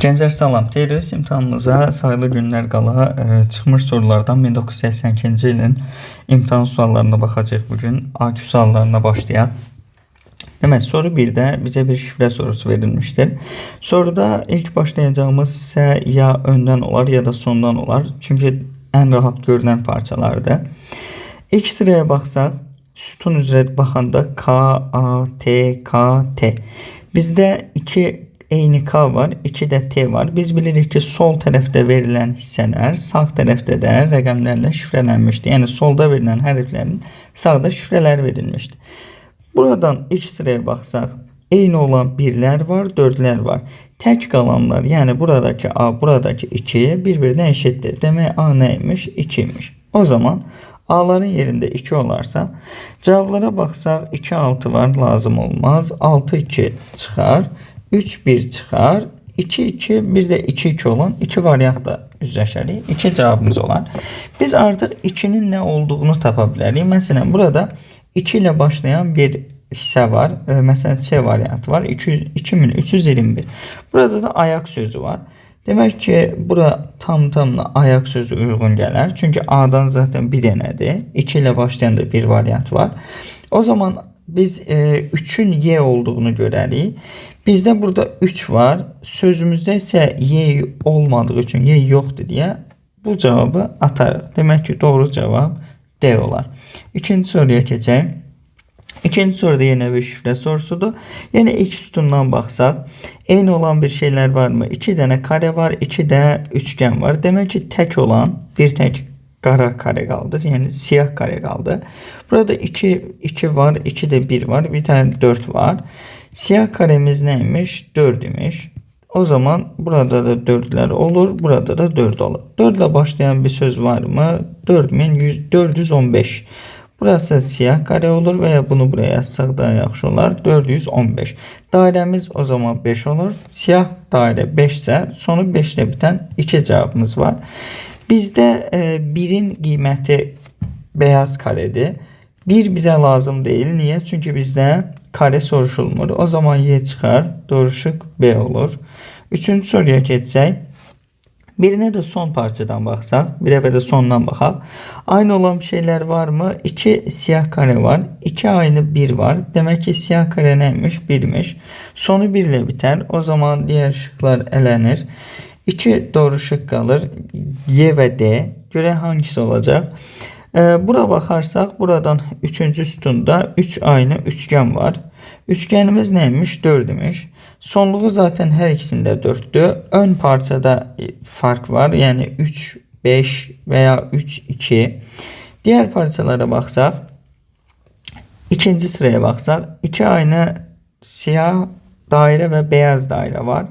Gençler salam. Teoriz imtahanımıza sayılı günler qala e, çıxmış sorulardan 1982-ci ilin imtahan suallarına baxacağıq bugün. AQ suallarına başlayaq. Demək, soru 1-də bizə bir şifrə sorusu verilmişdir. Soruda ilk başlayacağımız isə ya öndən olar ya da sondan olar. Çünki ən rahat görünən parçalardır. İlk sıraya baxsaq, sütun üzrə baxanda K, A, T, K, T. Bizdə 2 eyni K var, 2 də T var. Biz bilirik ki, sol tərəfdə verilən hissələr sağ tərəfdə də rəqəmlərlə şifrələnmişdir. Yəni solda verilən hərflərin sağda şifrələr verilmişdir. Buradan ilk sıraya baxsaq, eyni olan birlər var, dördlər var. Tək qalanlar, yəni buradakı A, buradakı 2 bir-birinə eşitdir. Demək A nəymiş? 2 imiş. O zaman A'ların yerində 2 olarsa, cavablara baxsaq 2 6 var, lazım olmaz. 6 2 çıxar, 3 1 çıxar, 2 2 bir də 2 2 olan 2 variantla üzləşərik. 2 cavabımız olar. Biz artıq 2-nin nə olduğunu tapa bilərik. Məsələn, burada 2 ilə başlayan bir hissə var. E, Məsələn, C variantı var. 200, 2321. Burada da ayaq sözü var. Demək ki, bura tam tamına ayaq sözü uyğun gələr. Çünki A-dan zaten bir dənədir. 2 ilə başlayan da bir variant var. O zaman biz e, 3-ün Y olduğunu görərik. Bizdə burada 3 var. Sözümüzdə isə Y olmadığı üçün Y yoxdur deyə bu cavabı atarıq. Demək ki, doğru cavab D olar. İkinci soruya keçək. İkinci soruda yine bir şifre sorusudur. Yine ilk sütundan baxsaq, eyni olan bir şeyler var mı? 2 dənə kare var, 2 də üçgen var. Demək ki, tək olan bir tək qara kare qaldı. Yəni siyah kare qaldı. Burada 2 2 var, 2 də 1 var, bir tane 4 var. Siyah karemiz neymiş? 4 imiş. O zaman burada da 4'ler olur, burada da 4 olur. 4 ile başlayan bir söz var mı? 4100 415. Burası siyah kare olur veya bunu buraya yazsak daha yaxşı olar. 415. Dairemiz o zaman 5 olur. Siyah daire 5 ise sonu 5 ile biten 2 cevabımız var. Bizde e, 1'in qiyməti beyaz karedir. 1 bize lazım değil. Niye? Çünkü bizde kare soruşulmur. O zaman Y çıxar. Doğru şık B olur. Üçüncü soruya keçsək. Birine de son parçadan baxsaq, birə də sondan baxaq. Aynı olan şeyler var mı? 2 siyah kare var. 2 aynı 1 var. Demek ki siyah kare neymiş? 1'miş. Sonu 1 ile biter. O zaman diğer şıklar elənir. 2 doğru şık kalır. Y ve D. Göre hangisi olacak? Ee, bura baxarsaq, buradan 3-cü sütunda 3 aynı üçgen var. Üçgenimiz neymiş? 4 imiş. Sonluğu zaten her ikisinde 4'tü. Ön parçada e, fark var. Yani 3, 5 veya 3, 2. Diğer parçalara baxsaq, ikinci sıraya baxsaq, iki aynı siyah daire ve beyaz daire var.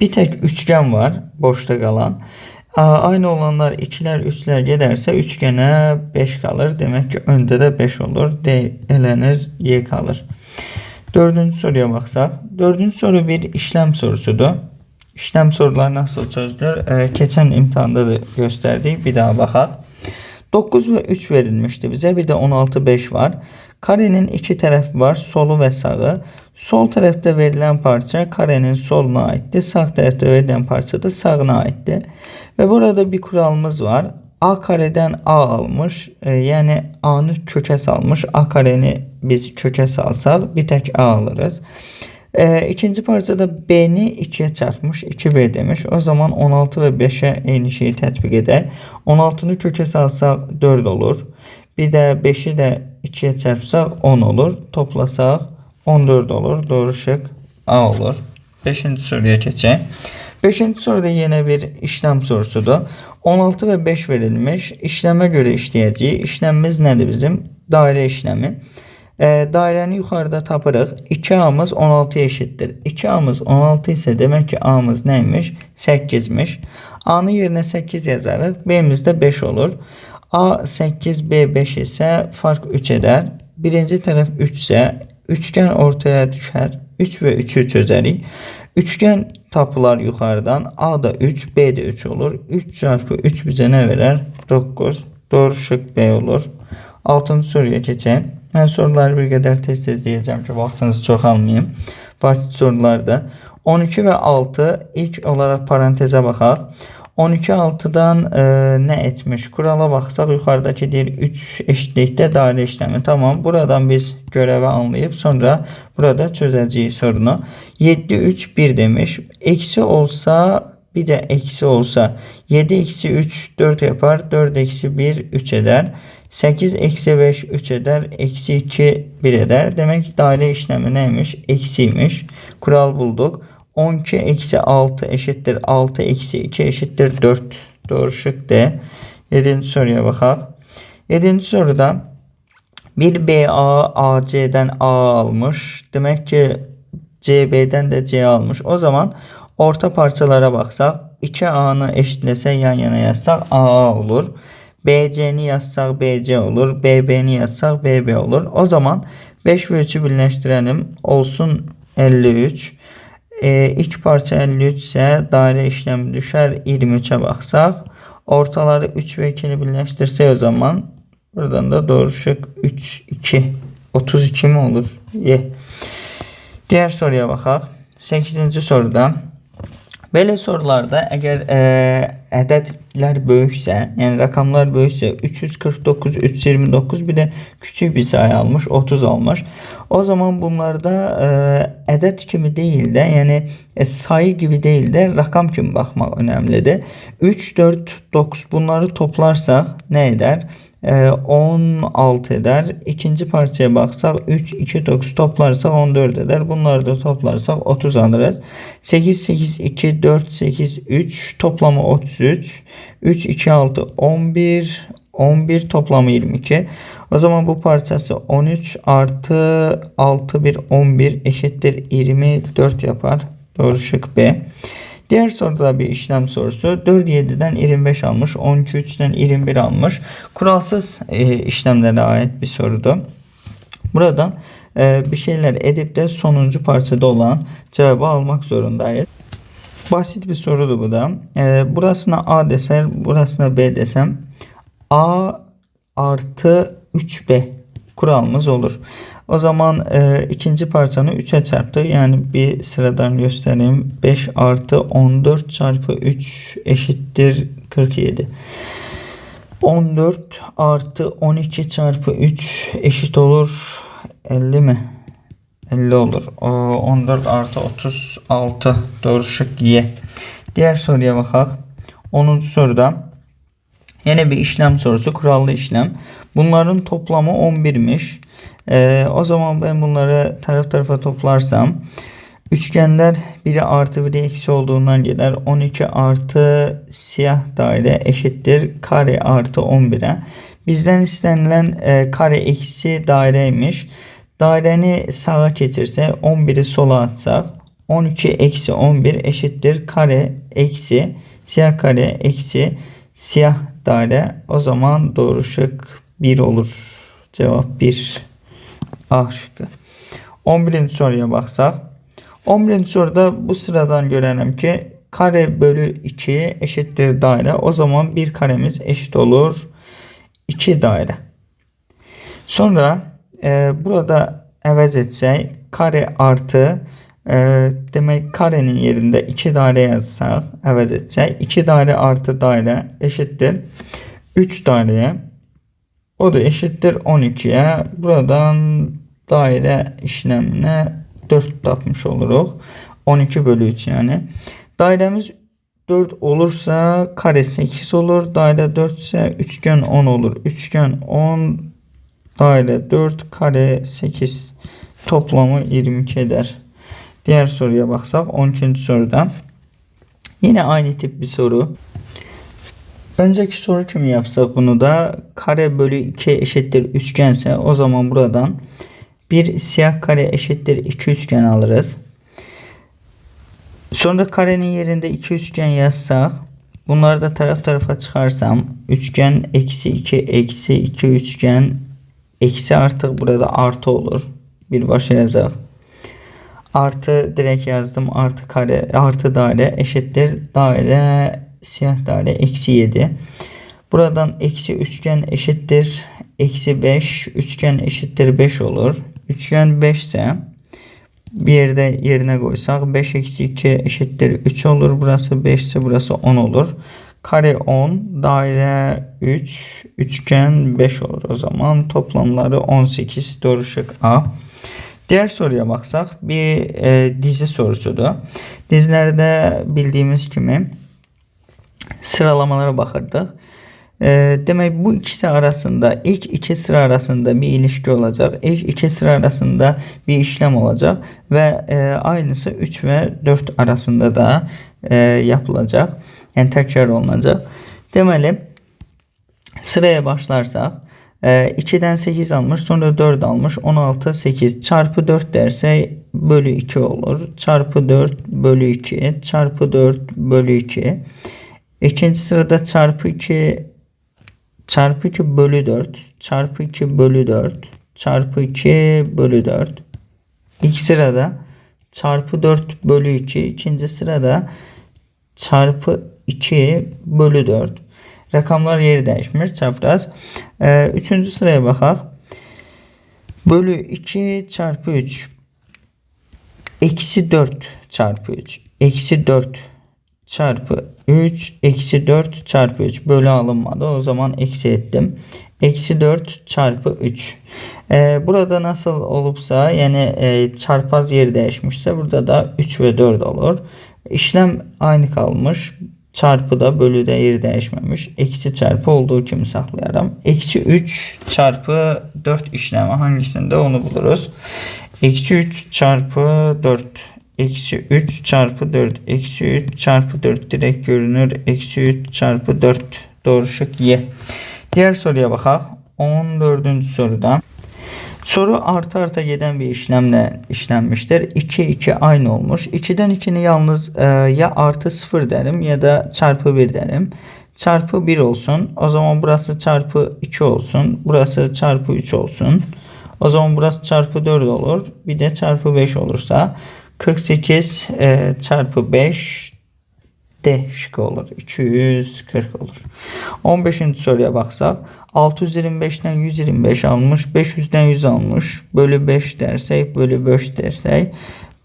Bir tek üçgen var boşta kalan. Aynı olanlar 2'ler 3'ler giderse üçgene 5 kalır. Demek ki önde de 5 olur. D elenir Y kalır. Dördüncü soruya baxsaq. Dördüncü soru bir işlem sorusudur. İşlem soruları nasıl çözülür? Ee, keçən imtihanda da gösterdik. Bir daha baxaq. 9 ve 3 verilmişti bize. Bir de 16 5 var. Karenin iki tarafı var. Solu ve sağı. Sol tarafta verilen parça karenin soluna aitti. Sağ tarafta verilen parça da sağına aitti. Ve burada bir kuralımız var. A kareden A almış. E, yani A'nı salmış. A kareni biz köke salsak bir tek A alırız. E, ikinci parçada B'ni 2'ye çarpmış. 2B demiş. O zaman 16 ve 5'e eyni şeyi tətbiq edək. 16'nı köke salsaq 4 olur. Bir de 5'i de 2'ye çarpsaq 10 olur. Toplasaq 14 olur. Doğru şık A olur. 5. soruya keçək. 5. soruda yine bir işlem sorusudur. 16 ve 5 verilmiş. İşleme göre işləyəcəyik. İşlemimiz nədir bizim? Daire işlemi. E, dairəni yuxarıda tapırıq. 2A'mız 16 eşittir. 2A'mız 16 ise demek ki A'mız neymiş? 8'miş. A'nın yerine 8 yazarıq. B'miz de 5 olur. A 8, B 5 ise fark 3 eder. Birinci taraf 3 ise üçgen ortaya düşer. 3 ve 3'ü çözərik. Üçgen tapılar yukarıdan. A da 3, B de 3 olur. 3 çarpı 3 bize ne verer? 9. Doğru şık B olur. 6. soruya keçək. Mən soruları bir qədər tez-tez deyəcəm ki, vaxtınızı çox almayayım. Basit sorularda 12 ve 6 ilk olarak paranteze baxaq. 12 6-dan e, nə etmiş? Kurala baxsaq yuxarıdakı deyir 3 eşitlikdə dairə işləmi. Tamam. Buradan biz görəvi anlayıb sonra burada çözəcəyik sorunu. 7 3 1 demiş. Eksi olsa bir de eksi olsa 7 eksi 3 4 yapar. 4 eksi 1 3 eder. 8 eksi 5 3 eder. Eksi 2 1 eder. Demek daire işlemi neymiş? Eksiymiş. Kural bulduk. 12 eksi 6 eşittir 6 eksi 2 eşittir 4. Doğru şık D. 7. soruya bakalım. 7. soruda bir BA AC'den A almış. Demek ki CB'den de C almış. O zaman orta parçalara baksak 2A'nı eşitlese yan yana yazsak AA olur. BC'ni yazsak BC olur. BB'ni yazsak BB olur. O zaman 5 ve 3'ü birleştirelim. Olsun 53. E, ilk parça 53 ise daire işlemi düşer 23'e baksak. Ortaları 3 ve 2'ni birleştirse o zaman buradan da doğru şık 3, 2. 32 mi olur? Ye. Diğer soruya bakalım. 8. soruda Belə sorularda əgər ə, ədədlər böyüksə, yəni rəqəmlər böyüksə 349, 329 bir də küçük bir sayı almış, 30 almış. O zaman bunlarda ə, ədəd kimi deyil də, yəni ə, sayı gibi deyil də rəqəm kimi baxmaq önəmlidir. 3, 4, 9 bunları toplarsaq nə edər? 16 ee, eder. İkinci parçaya baksak 3, 2, 9 toplarsak 14 eder. Bunları da toplarsak 30 alırız. 8, 8, 2, 4, 8, 3 toplamı 33. 3, 2, 6, 11. 11 toplamı 22. O zaman bu parçası 13 artı 6 bir 11 eşittir 24 yapar. Doğru şık B. Diğer soruda bir işlem sorusu. 4 7'den 25 almış. 12 3'ten 21 almış. Kuralsız e, işlemlere ait bir sorudu. Buradan e, bir şeyler edip de sonuncu parçada olan cevabı almak zorundayız. Basit bir sorudu bu da. E, burasına A desem, burasına B desem A artı 3B kuralımız olur. O zaman e, ikinci parçanı 3'e çarptı. Yani bir sıradan göstereyim. 5 artı 14 çarpı 3 eşittir 47. 14 artı 12 çarpı 3 eşit olur 50 mi? 50 olur. O 14 artı 36 doğru şık Y. Diğer soruya bakalım. 10. soruda yine bir işlem sorusu. Kurallı işlem. Bunların toplamı 11'miş. Ee, o zaman ben bunları taraf tarafa toplarsam üçgenler biri artı biri eksi olduğundan gelir. 12 artı siyah daire eşittir kare artı 11'e. Bizden istenilen e, kare eksi daireymiş. Daireni sağa geçirse 11'i sola atsak 12 eksi 11 eşittir kare eksi siyah kare eksi siyah daire. O zaman doğru şık 1 olur. Cevap 1. A şıkkı. 11. soruya baksaq. 11. soruda bu sıradan görelim ki kare bölü 2 eşittir daire. O zaman bir karemiz eşit olur 2 daire. Sonra e, burada əvəz etsək kare artı e, demək karenin yerində 2 daire yazsaq əvəz etsək 2 daire artı daire eşittir 3 daireye o da eşittir 12'ye. Buradan daire işlemine 4 tapmış oluruq. 12 bölü 3 yani. Dairemiz 4 olursa kare 8 olur. Daire 4 ise üçgen 10 olur. Üçgen 10 daire 4 kare 8 toplamı 22 eder. Diğer soruya baksak 12. soruda. Yine aynı tip bir soru. Önceki soru kimi yapsak bunu da kare bölü 2 eşittir üçgense o zaman buradan bir siyah kare eşittir iki üçgen alırız. Sonra karenin yerinde iki üçgen yazsak bunları da taraf tarafa çıkarsam üçgen eksi 2 eksi 2 üçgen eksi artık burada artı olur. Bir başa yazalım. Artı direkt yazdım. Artı kare artı daire eşittir. Daire siyah daire eksi 7. Buradan eksi üçgen eşittir. Eksi 5. Üçgen eşittir 5 olur. Üçgen 5 ise bir yerde yerine koysak 5 eksi 2 eşittir 3 olur. Burası 5 ise burası 10 olur. Kare 10, daire 3, üçgen 5 olur o zaman. Toplamları 18 doğru şık A. Diğer soruya baksak bir e, dizi sorusudur. Dizilerde bildiğimiz gibi sıralamalara bakırdık. E, demek bu ikisi arasında ilk iki sıra arasında bir ilişki olacak. İlk iki sıra arasında bir işlem olacak ve e, aynısı 3 ve 4 arasında da e, yapılacak. Yani tekrar olunacak. Demeli sıraya başlarsak e, 2'den 8 almış sonra 4 almış 16 8 çarpı 4 derse bölü 2 olur. Çarpı 4 bölü 2 çarpı 4 bölü 2 İkinci sırada çarpı 2 çarpı 2 bölü 4 çarpı 2 bölü 4 çarpı 2 bölü 4 İlk sırada çarpı 4 bölü 2 ikinci sırada çarpı 2 bölü 4 rakamlar yeri değişmiş çapraz. Ee, üçüncü sıraya bakaq bölü 2 çarpı 3 eksi 4 çarpı 3 eksi 4 çarpı 3 eksi 4 çarpı 3 bölü alınmadı. O zaman eksi ettim. Eksi 4 çarpı 3. Ee, burada nasıl olupsa yani e, çarpaz yeri değişmişse burada da 3 ve 4 olur. İşlem aynı kalmış. Çarpı da bölü de yeri değişmemiş. Eksi çarpı olduğu kimi saklayarım. Eksi 3 çarpı 4 işlemi hangisinde onu buluruz. Eksi 3 çarpı 4 Eksi 3 çarpı 4. Eksi 3 çarpı 4 direkt görünür. Eksi 3 çarpı 4. Doğru şık Y. Diğer soruya bakalım. 14. soruda. Soru artı arta giden bir işlemle işlenmiştir. 2 2 aynı olmuş. 2'den 2'ni yalnız e, ya artı 0 derim ya da çarpı 1 derim. Çarpı 1 olsun. O zaman burası çarpı 2 olsun. Burası çarpı 3 olsun. O zaman burası çarpı 4 olur. Bir de çarpı 5 olursa 48 e, çarpı 5 D şıkkı olur. 240 olur. 15. soruya baksak 625'ten 125 almış. 500'den 100 almış. Bölü 5 dersek bölü 5 dersek.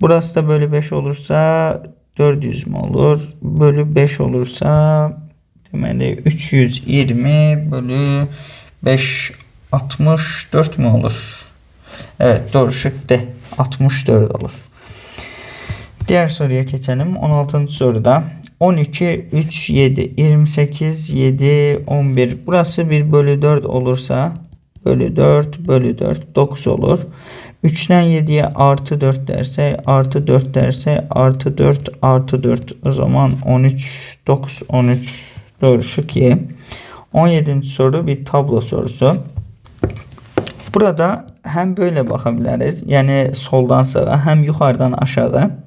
Burası da bölü 5 olursa 400 mü olur? Bölü 5 olursa demeli 320 bölü 5 64 mü olur? Evet doğru şık D. 64 olur. Diğer soruya geçelim. 16. soruda 12, 3, 7, 28, 7, 11. Burası 1 bölü 4 olursa bölü 4 bölü 4 9 olur. 3'ten 7'ye artı 4 derse artı 4 derse artı 4 artı 4 o zaman 13 9 13 doğru şık Y. 17. soru bir tablo sorusu. Burada hem böyle bakabiliriz. Yani soldan sağa hem yukarıdan aşağı.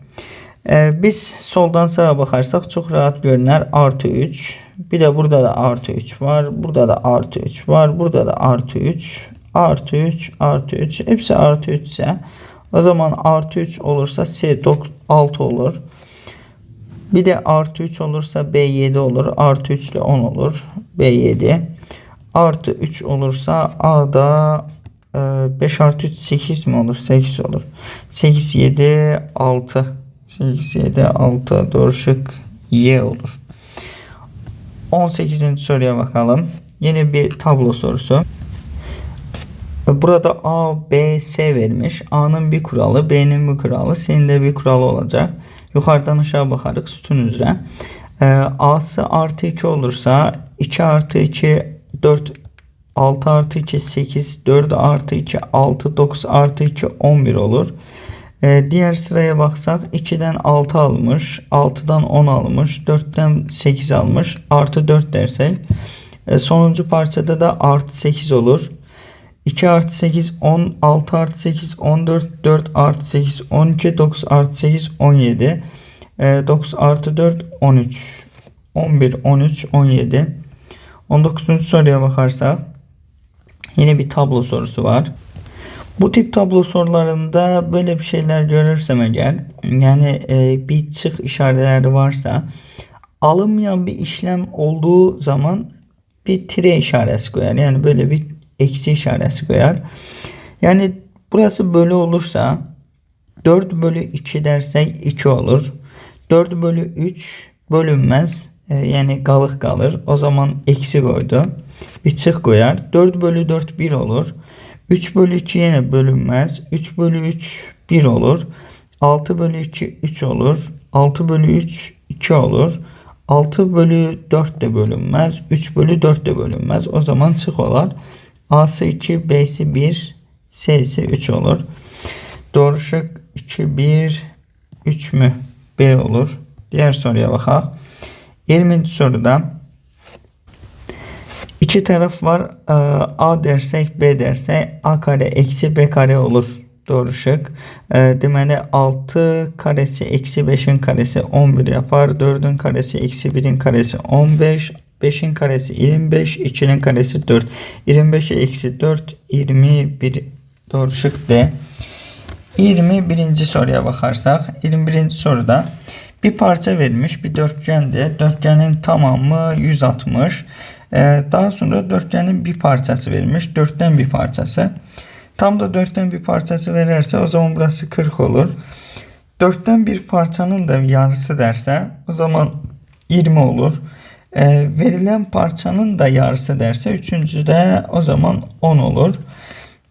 Ee, biz soldan sağa bakarsak çok rahat görünür. Artı 3. Bir de burada da artı 3 var. Burada da artı 3 var. Burada da artı 3. Artı 3. Artı 3. Hepsi artı 3 ise o zaman artı 3 olursa C 6 olur. Bir de artı 3 olursa B7 olur. Artı 3 ile 10 olur. B7. Artı 3 olursa A'da 5 artı 3 8 mi olur? 8 olur. 8, 7, 6. 8, 7, 6 doğru şık Y olur. 18. soruya bakalım. Yeni bir tablo sorusu. Burada A, B, S vermiş. A'nın bir kuralı, B'nin bir kuralı, C'nin de bir kuralı olacak. Yukarıdan aşağı bakarız sütun üzere. Ee, A'sı artı 2 olursa 2 artı 2 4 6 artı 2 8 4 artı 2 6 9 artı 2 11 olur. Ee, diğer sıraya baksak 2'den 6 almış, 6'dan 10 almış, 4'ten 8 almış, artı 4 dersek e, sonuncu parçada da artı 8 olur. 2 artı 8 10, 6 artı 8 14, 4 artı 8 12, 9 artı 8 17, e, 9 artı 4 13, 11, 13, 17. 19. soruya bakarsak yine bir tablo sorusu var. Bu tip tablo sorularında böyle bir şeyler görürsem eğer yani e, bir çık işaretleri varsa alınmayan bir işlem olduğu zaman bir tire işareti koyar. Yani böyle bir eksi işareti koyar. Yani burası böyle olursa 4 bölü 2 dersek 2 olur. 4 bölü 3 bölünmez. E, yani qalık qalır. O zaman eksi koydu. Bir çık koyar. 4 bölü 4 1 olur. 3 bölü 2 yine bölünmez. 3 bölü 3 1 olur. 6 bölü 2 3 olur. 6 bölü 3 2 olur. 6 bölü 4 de bölünmez. 3 bölü 4 de bölünmez. O zaman çık olar. A'sı 2, B'si 1, S'si 3 olur. Doğru şık 2, 1, 3 mü? B olur. Diğer soruya bakalım. 20. soruda iki taraf var. Ee, A dersek B dersek A kare eksi B kare olur. Doğru şık. E, deməli 6 karesi eksi 5'in karesi 11 yapar. 4'ün karesi eksi 1'in karesi 15. 5'in karesi 25. 2'nin karesi 4. 25'e eksi 4 21 doğru şık D. 21. soruya bakarsak 21. soruda bir parça verilmiş bir dörtgende dörtgenin tamamı 160 ee, daha sonra dörtgenin bir parçası verilmiş dörtten bir parçası tam da dörtten bir parçası verirse o zaman burası 40 olur dörtten bir parçanın da yarısı derse o zaman 20 olur Ee, verilen parçanın da yarısı derse üçüncüde o zaman 10 olur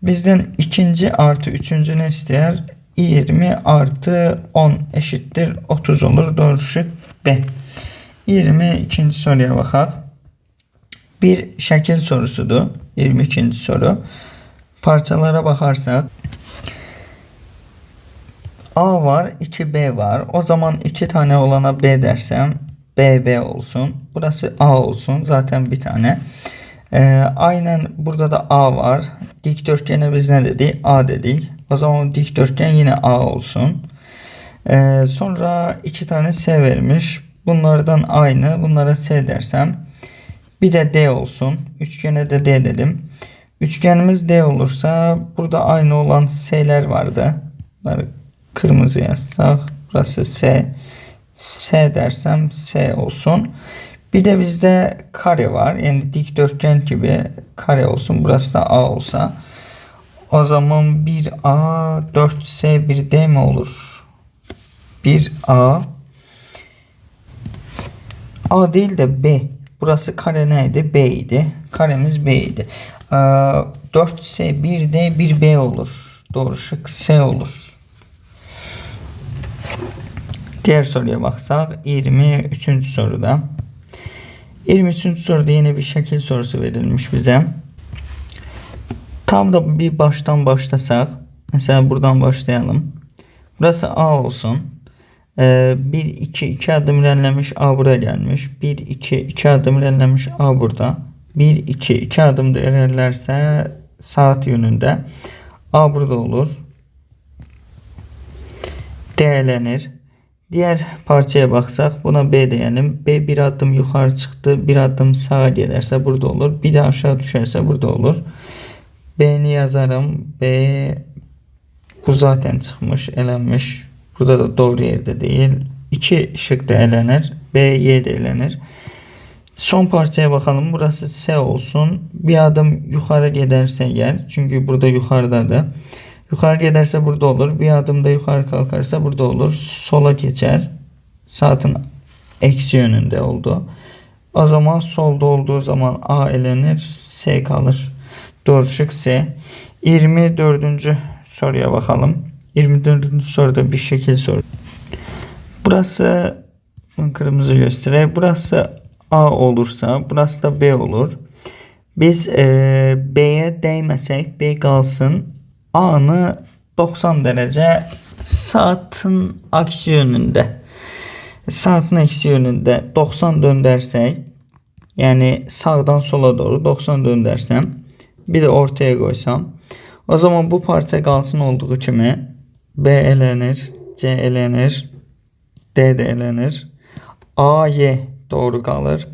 bizden ikinci artı üçüncü ne ister 20 artı 10 eşittir 30 olur. Doğru şık B. 22. soruya bakalım. Bir şekil sorusudur. 22. soru. Parçalara bakarsak A var, 2B var. O zaman iki tane olana B dersem BB olsun. Burası A olsun. Zaten bir tane. Ee, aynen burada da A var. Dikdörtgene biz ne dedik? A dedik. O zaman dikdörtgen yine A olsun. Ee, sonra iki tane S vermiş. Bunlardan aynı. Bunlara S dersem. Bir de D olsun. Üçgene de D dedim. Üçgenimiz D olursa burada aynı olan S'ler vardı. Bunları kırmızı yazsak. Burası S. S dersem S olsun. Bir de bizde kare var. Yani dikdörtgen gibi kare olsun. Burası da A olsa. O zaman 1A 4S 1D mi olur? 1A A değil de B. Burası kare neydi? B idi. Karemiz B idi. 4S 1D 1B olur. Doğru şık S olur. Diğer soruya baksak 23. soruda. 23. soruda yine bir şekil sorusu verilmiş bize. Tam da bir baştan başlasak. Mesela buradan başlayalım. Burası A olsun. Ee, 1, 2, 2 adım ilerlemiş A buraya gelmiş. 1, 2, 2 adım ilerlemiş A burada. 1, 2, 2 adım da ilerlerse saat yönünde A burada olur. D'lenir. Diğer parçaya baksak buna B diyelim. B bir adım yukarı çıktı. Bir adım sağa gelirse burada olur. Bir de aşağı düşerse burada olur. B'ni yazarım. B bu zaten çıkmış, elenmiş. Burada da doğru yerde değil. İki şık da elenir. B, Y de elenir. Son parçaya bakalım. Burası S olsun. Bir adım yukarı giderse yer. Çünkü burada yukarıdadır. Yukarı giderse burada olur. Bir adım da yukarı kalkarsa burada olur. Sola geçer. Saatin eksi yönünde oldu. O zaman solda olduğu zaman A elenir. S kalır. Doğru şık S. 24. soruya bakalım. 24. soruda bir şekil soru. Burası kırmızı gösteriyor. Burası A olursa burası da B olur. Biz e, B'ye değmesek B kalsın. A'nı 90 derece saatin aksi yönünde. Saatin aksi yönünde 90 döndərsək, yani sağdan sola doğru 90 döndərsəm, bir de ortaya koysam, o zaman bu parça kalsın olduğu kimi B elenir, C elenir, D de elenir. A, Y doğru kalır.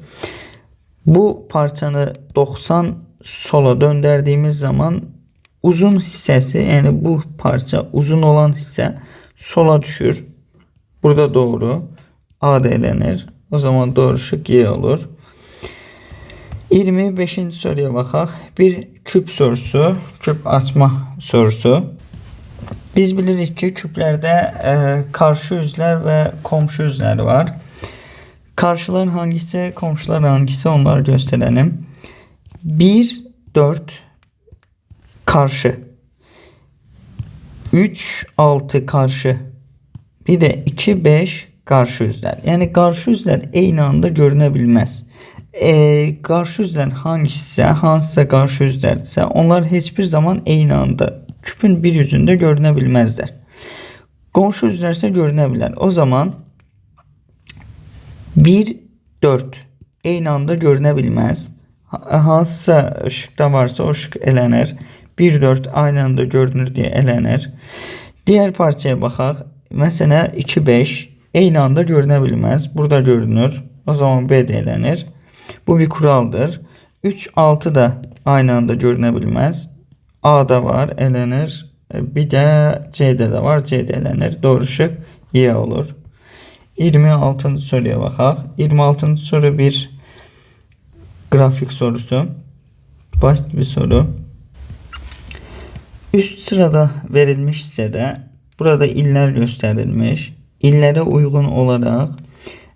Bu parçanı 90 sola döndürdüğümüz zaman uzun hissesi yani bu parça uzun olan hisse sola düşür. Burada doğru. A da elenir. O zaman doğru şık Y olur. 25. soruya bakaq. Bir küp sorusu, küp açma sorusu. Biz bilirik ki küplərdə e, karşı üzlər və komşu üzlər var. Karşılar hangisi, komşular hangisi onları göstərelim. 1, 4 karşı. 3, 6 karşı. Bir de 2, 5 karşı üzler. Yani karşı üzler eyni anda görünebilmez. E, karşı üzler hangisi, hansısa karşı üzlerse onlar hiçbir zaman eyni anda küpün bir yüzünde görünebilmezler. Komşu üzlerse görünebilir. O zaman 1, 4 eyni anda görünebilmez. Ha- Hansısa ışıkta varsa o ışık elənir. 1, 4 aynı anda görünür diye elənir. Diğer parçaya baxaq. Mesela 2, 5 eyni anda görünebilmez. Burada görünür. O zaman B de elənir. Bu bir kuraldır. 3, 6 da aynı anda görünebilmez. A'da var, elənir. Bir de C'de de var, C'de elənir. Doğru şık Y olur. 26. soruya baxaq. 26. soru bir grafik sorusu. Basit bir soru. Üst sırada verilmiş hissede burada iller gösterilmiş. İllere uygun olarak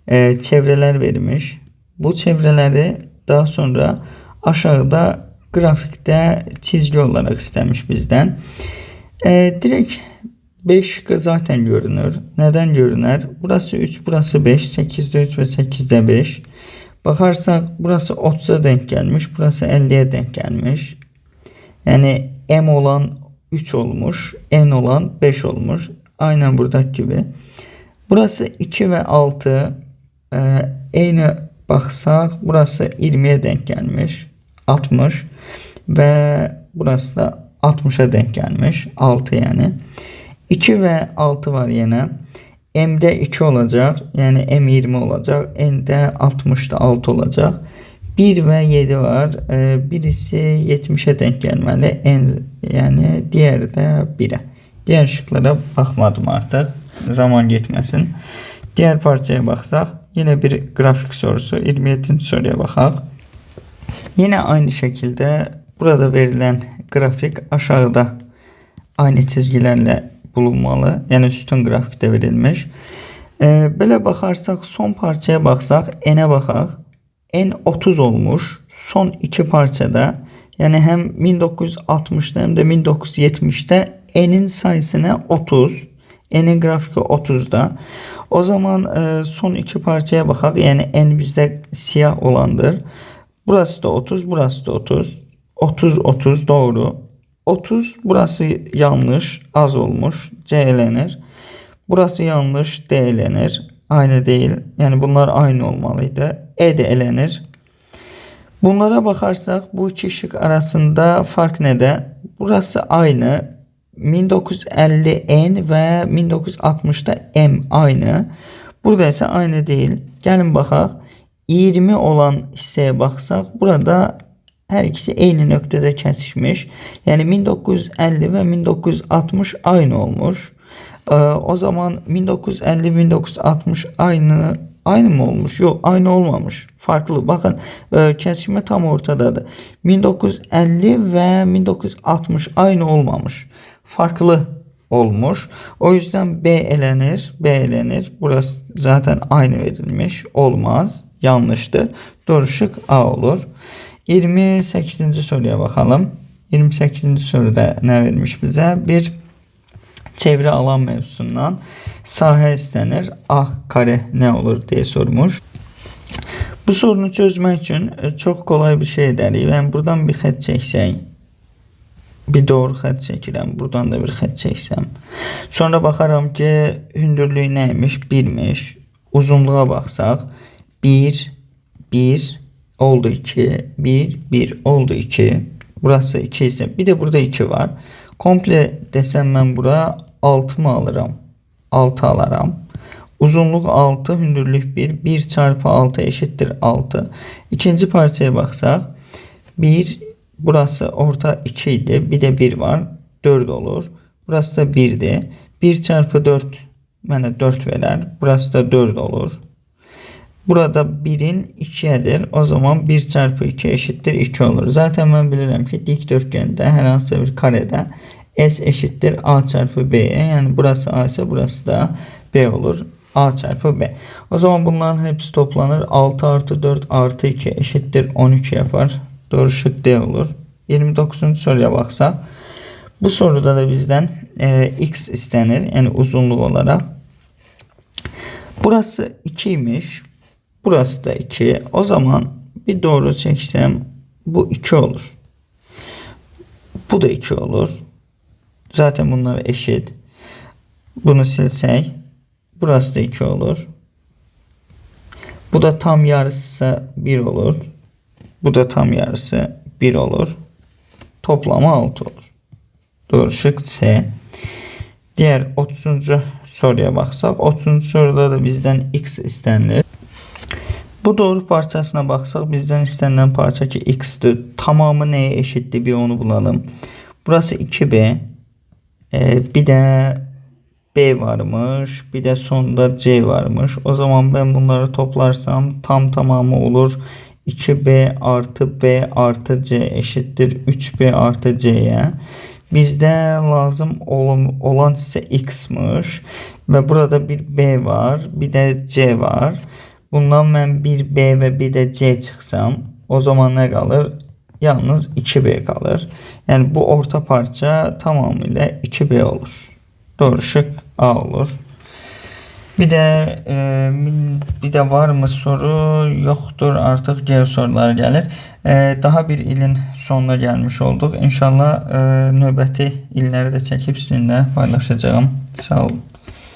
e, çevreler verilmiş. Bu çevreleri daha sonra aşağıda grafikte çizgi olarak istemiş bizden. E, direkt 5 şıkkı zaten görünür. Neden görünür? Burası 3, burası 5, 8'de 3 ve 8'de 5. Bakarsak burası 30'a denk gelmiş, burası 50'ye denk gelmiş. Yani M olan 3 olmuş, N olan 5 olmuş. Aynen buradaki gibi. Burası 2 ve 6. Ee, aynı baksak burası 20'ye denk gelmiş. 60 ve burası da 60'a denk gelmiş. 6 yani. 2 ve 6 var yine. M'de 2 olacak. Yani M20 olacak. N'de 60'da 6 olacak. 1 ve 7 var. Ee, birisi 70'e denk gelmeli. En, yani diğeri de 1'e. Diğer şıklara bakmadım artık. Zaman gitmesin. Diğer parçaya baksak yine bir grafik sorusu. 27. soruya bakaq. Yine aynı şekilde burada verilen grafik aşağıda aynı çizgilerle bulunmalı. Yəni sütun qrafikdə verilmiş. Ee, belə baxarsaq son parçaya baxsaq n-ə. N 30 olmuş. Son iki parçada yəni həm 1960-da həm də 1970-də n-in sayısına 30. N'in grafiki 30'da. O zaman e, son iki parçaya baxaq. Yəni n bizdə siyah olandır. Burası da 30, burası da 30. 30 30 doğru. 30 burası yanlış, az olmuş. C elənir. Burası yanlış, D elənir. Aynı değil. Yani bunlar aynı olmalıydı. E de elənir. Bunlara bakarsak bu iki şık arasında fark ne de? Burası aynı. 1950 N ve 1960'da M aynı. Burada ise aynı değil. Gelin bakaq. 20 olan hissəyə baxsaq, burada hər ikisi eyni nöqtədə kəsişmiş. Yəni 1950 və 1960 aynı olmuş. Ee, o zaman 1950-1960 aynı aynı mı olmuş? Yok aynı olmamış. Farklı. Bakın e, kesişme tam ortadadır. 1950 ve 1960 aynı olmamış. Farklı olmuş. O yüzden B elenir. B elenir. Burası zaten aynı verilmiş. Olmaz. Yanlıştır. Doğru şık A olur. 28. soruya bakalım. 28. soruda ne vermiş bize? Bir çevre alan mevzusundan sahə istənir. A kare ne olur diye sormuş. Bu sorunu çözmek için e, çok kolay bir şey edərik. Ben buradan bir xət çəksək, bir doğru xət çəkirəm. Buradan da bir xət çəksəm. Sonra baxaram ki, hündürlüyü neymiş? 1'miş. Uzunluğa baxsaq, 1 1 oldu 2, 1 1 oldu 2. Burası 2 ise bir de burada 2 var. Komple desem ben bura 6 mı alırım? 6 alaram. Uzunluk 6, hündürlük 1. 1 çarpı 6 eşittir 6. İkinci parçaya baksak 1 burası orta 2 idi. Bir de 1 var. 4 olur. Burası da 1'di. 1 çarpı 4 mənə 4 verər. Burası da 4 olur. Burada 1'in 2'yedir. O zaman 1 çarpı 2 eşittir 2 olur. Zaten ben bilirim ki dikdörtgende her hansı bir karede S eşittir A çarpı B'ye. Yani burası A ise burası da B olur. A çarpı B. O zaman bunların hepsi toplanır. 6 artı 4 artı 2 eşittir 12 yapar. Doğru şık D olur. 29. soruya baksak. Bu soruda da bizden e, x istenir. Yani uzunluk olarak. Burası 2'ymiş. Burası da 2. O zaman bir doğru çeksem bu 2 olur. Bu da 2 olur. Zaten bunlar eşit. Bunu silsek burası da 2 olur. Bu da tam yarısı 1 olur. Bu da tam yarısı 1 olur. Toplamı 6 olur. Doğru şık C. Diğer 30. soruya baksak 30. soruda da bizden x istenilir. Bu doğru parçasına baksak bizden istenilen parça ki x'tir. Tamamı neye eşitti bir onu bulalım. Burası 2b. Ee, bir de b varmış. Bir de sonunda c varmış. O zaman ben bunları toplarsam tam tamamı olur. 2b artı b artı c eşittir 3b artı c'ye. Bizde lazım olan, olan ise x'miş. Ve burada bir b var. Bir de c var. Bundan ben bir b ve bir de c çıksam o zaman ne kalır? Yalnız 2b kalır. Yani bu orta parça tamamıyla 2b olur. Doğru şık A olur. Bir de e, bir de var mı soru yoktur artık C sorular gelir. E, daha bir ilin sonuna gelmiş olduk. İnşallah e, nöbeti illeri de çekip sizinle paylaşacağım. Sağ olun.